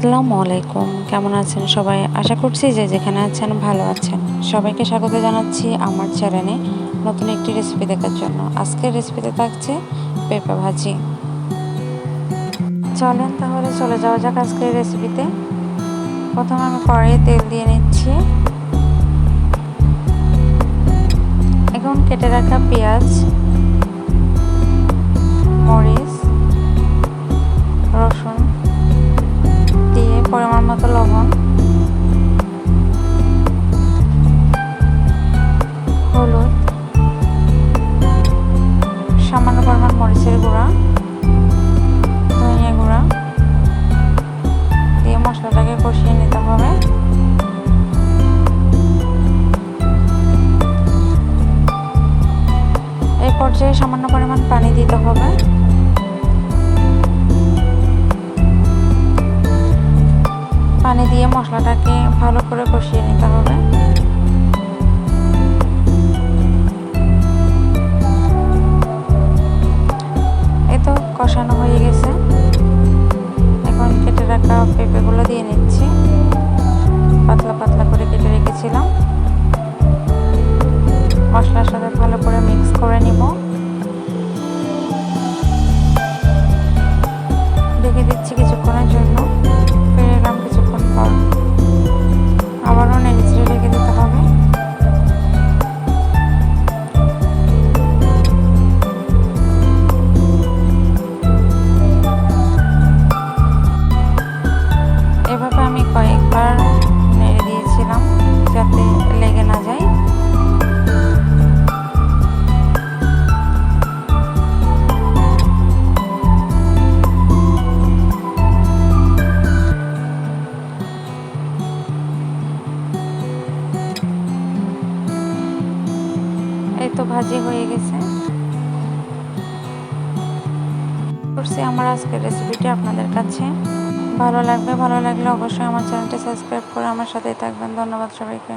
আসসালামু আলাইকুম। কেমন আছেন সবাই? আশা করছি যে যেখানে আছেন ভালো আছেন। সবাইকে স্বাগত জানাচ্ছি আমার চ্যানেলে নতুন একটি রেসিপি দেখার জন্য। আজকের রেসিপিতে থাকছে পেঁপে ভাজি। চলেন তাহলে চলে যাওয়া যাক আজকের রেসিপিতে প্রথমে আমি কড়াইয়ে তেল দিয়ে নিচ্ছি। এখন কেটে রাখা পেঁয়াজ পর্যায়ে সামান্য পরিমাণ পানি দিতে হবে। পানি দিয়ে মশলাটাকে ভালো করে কষিয়ে নিতে হবে। এই তো কষানো হয়ে গেছে। এখন কেটে রাখা পেঁপেগুলো দিয়ে নিচ্ছি। পাতলা পাতলা যাতে লেগে না যায়। এই তো ভাজি হয়ে গেছে। করছি আমার আজকের রেসিপিটি আপনাদের কাছে। ভালো লাগবে ভালো লাগলে অবশ্যই আমার চ্যানেলটি সাবস্ক্রাইব করে আমার সাথেই থাকবেন। ধন্যবাদ সবাইকে।